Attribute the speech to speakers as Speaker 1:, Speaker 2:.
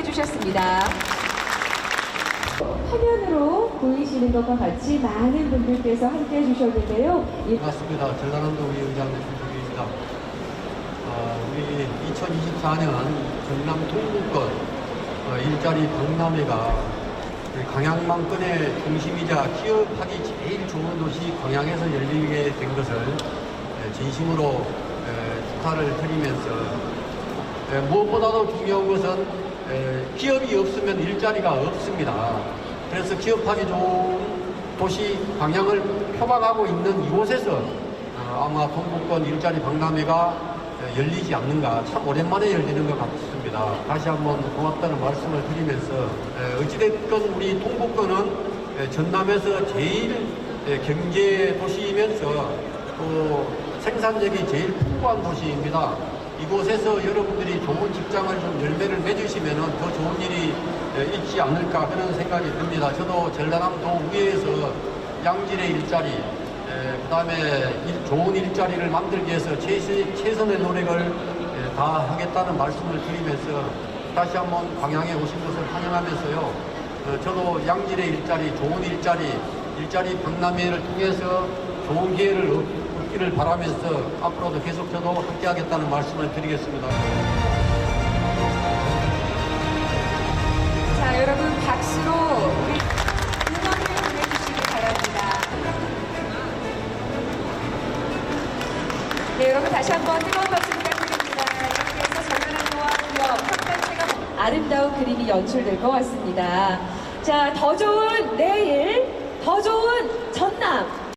Speaker 1: 해 주셨습니다.
Speaker 2: 화면으로 보이시는 것과 같이 많은 분들께서 함께 해 주셨는데요. 이
Speaker 3: 반갑습니다. 전라남도 위원장 김종규입니다. 어, 우리 2024년 전남 동부권 어, 일자리 박람회가 우리 광양만권의 중심이자 기업하기 제일 좋은 도시 광양에서 열리게 된 것을 에, 진심으로 에, 축하를 드리면서 에, 무엇보다도 중요한 것은 에, 기업이 없으면 일자리가 없습니다. 그래서 기업하기 좋은 도시 방향을 표방하고 있는 이곳에서 어, 아마 동북권 일자리 박람회가 에, 열리지 않는가 참 오랜만에 열리는 것 같습니다. 다시 한번 고맙다는 말씀을 드리면서 에, 어찌됐건 우리 동북권은 에, 전남에서 제일 에, 경제 도시이면서 또 생산력이 제일 풍부한 도시입니다. 이곳에서 여러분들이 좋은 직장을 좀 열매를 맺으시면 더 좋은 일이 에, 있지 않을까 그런 생각이 듭니다. 저도 전라남도 위에서 양질의 일자리, 그 다음에 좋은 일자리를 만들기 위해서 최선의 노력을 에, 다 하겠다는 말씀을 드리면서 다시 한번 광양에 오신 것을 환영하면서요. 어, 저도 양질의 일자리, 좋은 일자리, 일자리 박람회를 통해서 좋은 기회를 얻- 얻기를 바라면서 앞으로도 계속 저도 함께하겠다는 말씀을 드리겠습니다.
Speaker 1: 자, 여러분 박수로 우리 응원을 보내주시기 바랍니다. 네, 여러분 다시 한번 뜨거운 박수 부탁드립니다. 이렇게 해서 전라남도와 기업 협단체가 아름다운 그림이 연출될 것 같습니다. 자, 더 좋은 내일, 더 좋은 전남,